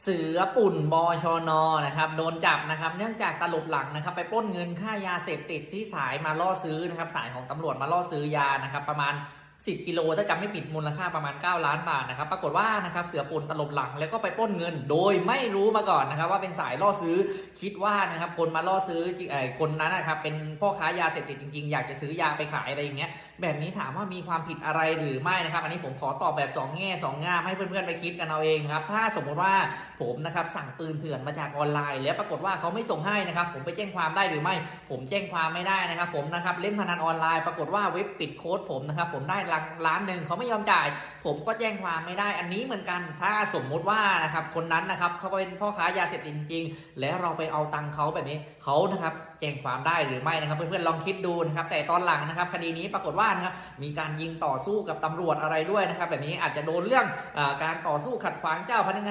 เสือปุ่นบชนนะครับโดนจับนะครับ เนื่องจากตลบหลังนะครับ ไปปล้นเงินค่ายาเสพติดที่สายมาล่อซื้อนะครับ สายของตำรวจมาล่อซื้อยานะครับ ประมาณ 10 กิโลถ้าจำไม่ผิดมูลค่าประมาณ 9 ล้านบาทนะครับ ปรากฏว่านะครับเสือปนตลบหลังแล้วก็ไปปล้นเงิน โดยไม่รู้มาก่อนนะครับ ว่าเป็นสายล่อซื้อคิดว่านะครับคนมาล่อซื้อจริงเอ่อคนนั้นนะครับเป็นพ่อค้ายาเสพติดจริงๆ อยากจะซื้อยาไปขายอะไรอย่างเงี้ยแบบนี้ถามว่ามีความผิดอะไรหรือไม่นะครับ อันนี้ผมขอตอบแบบ 2 แง่ 2งามให้เพื่อนๆไปคิดกันเอาเองครับถ้าสมมุติว่าผมนะครับสั่งปืนเถื่อนมาจากออนไลน์ แล้วปรากฏว่าเขาไม่ส่งให้นะครับผมไปแจ้งความได้หรือไม่ ผมแจ้งความไม่ได้นะครับ ผมนะครับเล่นพนันออนไลน์ ปรากฏว่าเว็บปิดโค้ดผมนะครับผมได้ลักล้านหนึ่งเขาไม่ยอมจ่าย ผมก็แจ้งความไม่ได้อันนี้เหมือนกัน ถ้าสมมุติว่านะครับคนนั้นนะครับเขาเป็นพ่อค้ายาเสพติดจริงๆ แล้วเราไปเอาตังค์เขาแบบนี้เขานะครับแจ้งความได้หรือไม่นะครับ เพื่อนๆลองคิดดูนะครับ แต่ตอนหลังนะครับ คดีนี้ปรากฏว่านะครับมีการยิงต่อสู้กับตำรวจอะไรด้วยนะครับ แบบนี้อาจจะโดนเรื่องอการต่อสู้ขัดขวางเจ้าพนักงาน